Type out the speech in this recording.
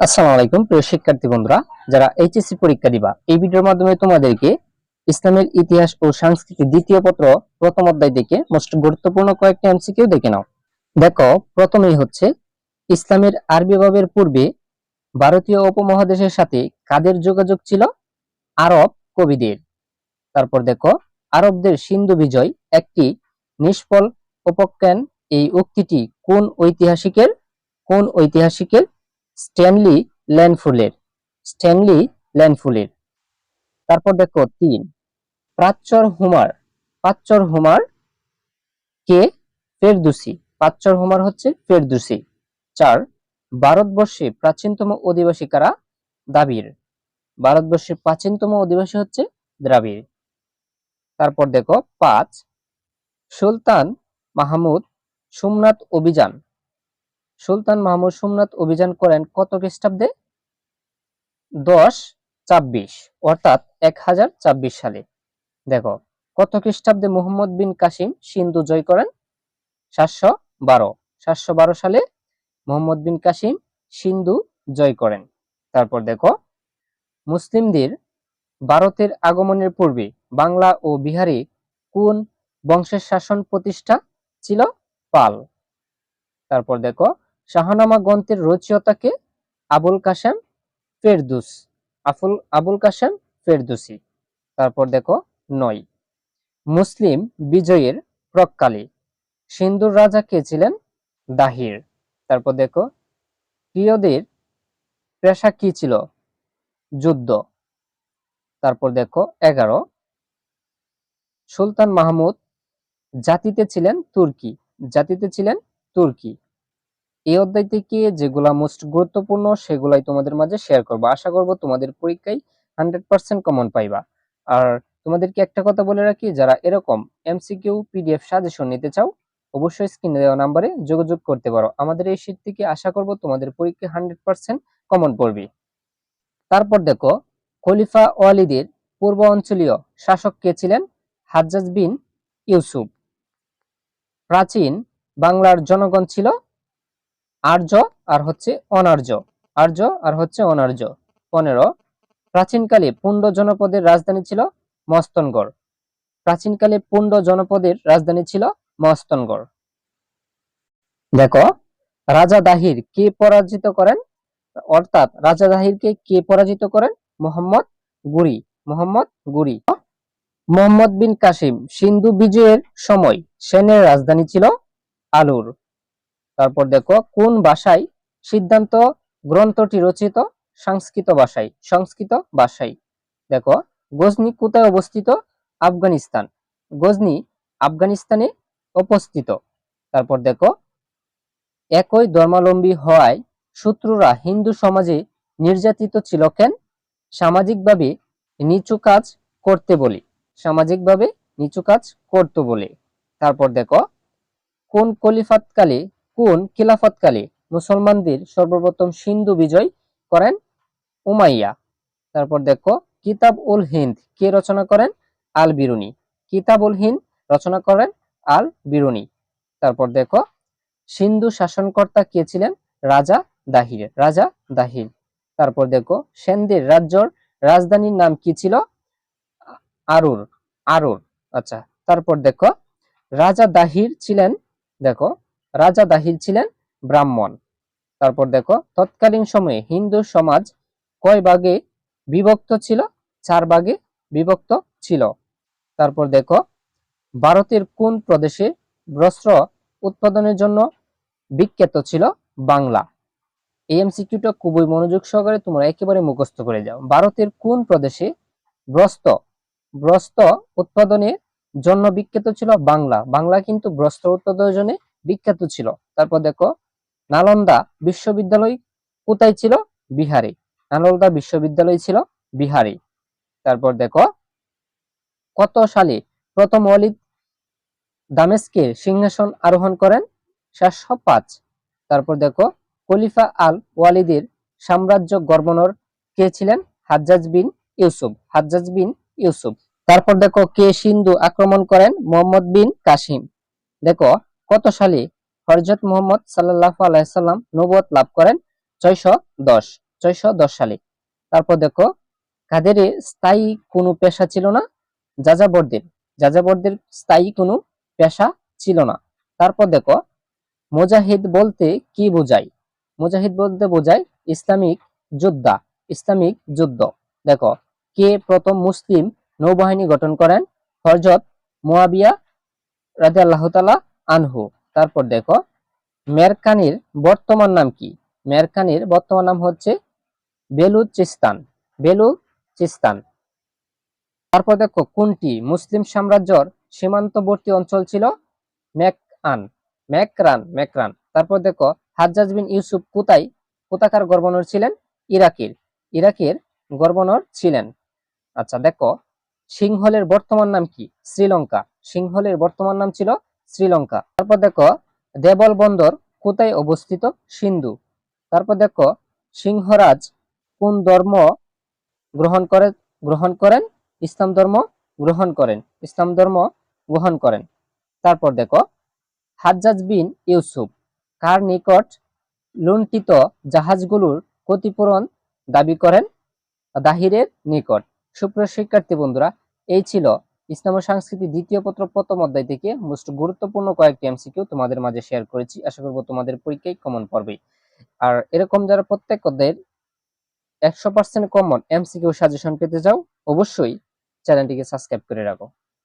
আসসালামু আলাইকুম, প্রিয় শিক্ষার্থী বন্ধুরা, যারা এইচএসসি পরীক্ষা দিবা, এই ভিডিওর মাধ্যমে তোমাদেরকে ইসলামের ইতিহাস ও সংস্কৃতি দ্বিতীয় পত্র, প্রথম অধ্যায় থেকে মোস্ট গুরুত্বপূর্ণ কয়েকটি এমসিকিউ দেখে নাও। দেখো, প্রথমেই হচ্ছে, ইসলামের আরবি ভাবের পূর্বে ভারতীয় উপমহাদেশের সাথে কাদের যোগাযোগ ছিল? আরব কবিদের। তারপর দেখো, আরবদের সিন্ধু বিজয়, একটি নিষ্ফল উপজ্ঞান এই উক্তিটি কোন ঐতিহাসিকের? কোন ঐতিহাসিকের? স্ট্যানলি ল্যান্ডফুলের স্ট্যানলি ল্যান্ডফুলের তারপর দেখো তিন। প্রাচ্যর হুমার প্রাচ্যর হুমার কে ফেরদুসি প্রাচ্যর হুমার হচ্ছে ফেরদুসি চার, ভারতবর্ষে প্রাচীনতম অধিবাসী কারা? দ্রাবিড়। ভারতবর্ষের প্রাচীনতম অধিবাসী হচ্ছে দ্রাবিড়। তারপর দেখো পাঁচ, সুলতান মাহমুদ সোমনাথ অভিযান। সুলতান মাহমুদ সোমনাথ অভিযান করেন কত খ্রিস্টাব্দে? দশ, ছাব্বিশ, অর্থাৎ এক হাজার ছাব্বিশ সালে। দেখো, কত খ্রিস্টাব্দে মোহাম্মদ বিন কাসিম সিন্ধু জয় করেন? সাতশো বারো। সাতশো বারো সালে মোহাম্মদ বিন কাসিম সিন্ধু জয় করেন। তারপর দেখো, মুসলিমদের ভারতের আগমনের পূর্বে বাংলা ও বিহারে কোন বংশের শাসন প্রতিষ্ঠা ছিল? পাল। তারপর দেখো শাহনামা গ্রন্থের রচয়িতাকে আবুল কাসেম ফেরদুস। আফুল, আবুল কাসেম ফেরদুসি। তারপর দেখো নয়। মুসলিম বিজয়ের প্রককালে সিন্ধুর রাজা কে ছিলেন? দাহির। তারপর দেখো প্রিয়দের পেশা কি ছিল? যুদ্ধ। তারপর দেখো এগারো। সুলতান মাহমুদ জাতিতে ছিলেন তুর্কি। জাতিতে ছিলেন তুর্কি। এই অধ্যায় থেকে যেগুলা মোস্ট গুরুত্বপূর্ণ সেগুলাই তোমাদের মাঝে শেয়ার করব। আশা করব তোমাদের পরীক্ষায় হান্ড্রেড পার্সেন্ট কমন পাইবা। আর তোমাদেরকে একটা কথা বলে রাখি, যারা এরকম এমসিকিউ পিডিএফ সাজেশন নিতে চাও, অবশ্যই স্ক্রিনে দেওয়া নাম্বারে যোগাযোগ করতে পারো। আমাদের এই শীট থেকে আশা করব তোমাদের পরীক্ষায় হান্ড্রেড পার্সেন্ট কমন পড়বে। তারপর দেখো, খলিফা ওয়ালিদের পূর্ব অঞ্চলীয় শাসক কে ছিলেন? হাজ্জাজ বিন ইউসুফ। প্রাচীন বাংলার জনগণ ছিল আর্য আর হচ্ছে অনার্য। আর্য আর হচ্ছে অনার্য। পনেরো, প্রাচীনকালে পুণ্ড জনপদের রাজধানী ছিল মস্তনগড়। প্রাচীনকালে পুণ্ড জনপদের রাজধানী ছিল মস্তনগড়। দেখো, রাজা দাহির কে পরাজিত করেন? অর্থাৎ রাজা দাহিরকে কে পরাজিত করেন? মোহাম্মদ গুরি মোহাম্মদ গুরি। মোহাম্মদ বিন কাসিম, সিন্ধু বিজয়ের সময় সেনের রাজধানী ছিল আলুর। তারপর দেখো, কোন ভাষায় সিদ্ধান্ত গ্রন্থটি রচিত? সংস্কৃত ভাষায় সংস্কৃত ভাষায়। দেখো, গজনি কোথায় অবস্থিত? আফগানিস্তান। গজনি আফগানিস্তানে অবস্থিত। তারপর দেখো, একই ধর্মাবলম্বী হওয়ায় শত্রুরা হিন্দু সমাজে নির্যাতিত ছিল কেন? সামাজিকভাবে নিচু কাজ করতে বলি। সামাজিকভাবে নিচু কাজ করতে বলে। তারপর দেখো, কোন কলিফাতকালে কোন খিলাফতকালে মুসলমানদের সর্বপ্রথম সিন্ধু বিজয় করেন? উমাইয়া। তারপর দেখো কিতাব উল হিন্দ কে রচনা করেন? আল বিরুনি কিতাব উল হিন্দ রচনা করেন আল বিরুনি তারপর দেখো, সিন্ধু শাসনকর্তা কে ছিলেন? রাজা দাহির রাজা দাহির। তারপর দেখো, সেনদের রাজ্যর রাজধানীর নাম কি ছিল? আরুর আরুর। আচ্ছা তারপর দেখো, রাজা দাহির ছিলেন, দেখো রাজা দাহিল ছিলেন ব্রাহ্মণ। তারপর দেখো, তৎকালীন সময়ে হিন্দু সমাজ কয় ভাগে বিভক্ত ছিল? চার ভাগে বিভক্ত ছিল। তারপর দেখো, ভারতের কোন প্রদেশে বস্ত্র উৎপাদনের জন্য বিখ্যাত ছিল? বাংলা। এই এমসিকিউটা খুবই মনোযোগ সহকারে তোমরা একেবারে মুখস্থ করে যাও। ভারতের কোন প্রদেশে বস্ত্র বস্ত্র উৎপাদনের জন্য বিখ্যাত ছিল? বাংলা। বাংলা কিন্তু বস্ত্র উৎপাদনের জন্য বিখ্যাত ছিল। তারপর দেখো, নালন্দা বিশ্ববিদ্যালয় কোথায় ছিল? বিহারে। নালন্দা বিশ্ববিদ্যালয় ছিল বিহারে। তারপর দেখো, কত সালে প্রথম ওয়ালিদ দামেস্কের সিংহাসন আরোহণ করেন? সাতশো পাঁচ। তারপর দেখো, খলিফা আল ওয়ালিদের সাম্রাজ্য গভর্নর কে ছিলেন? হাজ্জাজ বিন ইউসুফ। হাজ্জাজ বিন ইউসুফ। তারপর দেখো, কে সিন্ধু আক্রমণ করেন? মোহাম্মদ বিন কাসিম। দেখো কত সালে হরজত মোহাম্মদ সাল্লাহ আলাইসাল্লাম নবুয়ত লাভ করেন? ছয়শো দশ, ছয়শো দশ সালে। তারপর দেখো, কাদের স্থায়ী কোনো পেশা ছিল না, যাযাবরদের। যাযাবরদের স্থায়ী কোনো পেশা ছিল না। তারপর দেখো, মুজাহিদ বলতে কি বোঝায়? মুজাহিদ বলতে বোঝায় ইসলামিক যোদ্ধা, ইসলামিক যুদ্ধ। দেখো, কে প্রথম মুসলিম নৌবাহিনী গঠন করেন? হযরত মুয়াবিয়া রাদিয়াল্লাহু তাআলা আনহু। তারপর দেখো, মেরকানির বর্তমান নাম কি? মেরকানির বর্তমান নাম হচ্ছে বেলুচিস্তান বেলুচিস্তান। তারপর দেখো, কোনটি? মুসলিম সাম্রাজ্যর সীমান্তবর্তী অঞ্চল ছিল মেকআন ম্যাকরান ম্যাকরান তারপর দেখো, হাজ্জাজ বিন ইউসুফ কোথায়? কোথাকার গভর্নর ছিলেন? ইরাকের ইরাকের গভর্নর ছিলেন। আচ্ছা দেখো, সিংহলের বর্তমান নাম কি? শ্রীলঙ্কা। সিংহলের বর্তমান নাম ছিল শ্রীলঙ্কা। তারপর দেখো, দেবল বন্দর কোথায় অবস্থিত? সিন্ধু। তারপর দেখো, সিংহরাজ কোন ধর্ম গ্রহণ করে গ্রহণ করেন? ইসলাম ধর্ম গ্রহণ করেন। ইসলাম ধর্ম গ্রহণ করেন। তারপর দেখো, হাজ্জাজ বিন ইউসুফ কার নিকট লুণ্ঠিত জাহাজগুলোর ক্ষতিপূরণ দাবি করেন? দাহিরের নিকট। সুপ্রিয় শিক্ষার্থী বন্ধুরা, এই ছিল ইসলাম ও সংস্কৃতি দ্বিতীয় পত্র প্রথম অধ্যায় থেকে মোস্ট গুরুত্বপূর্ণ কয়েকটি এমসিকিউ তোমাদের মাঝে শেয়ার করেছি। আশা করব তোমাদের পরীক্ষায় কমন পড়বে। আর এরকম যারা প্রত্যেক অধ্যায়ের একশো পার্সেন্ট কমন এমসিকিউ সাজেশন পেতে যাও অবশ্যই চ্যানেলটিকে সাবস্ক্রাইব করে রাখো।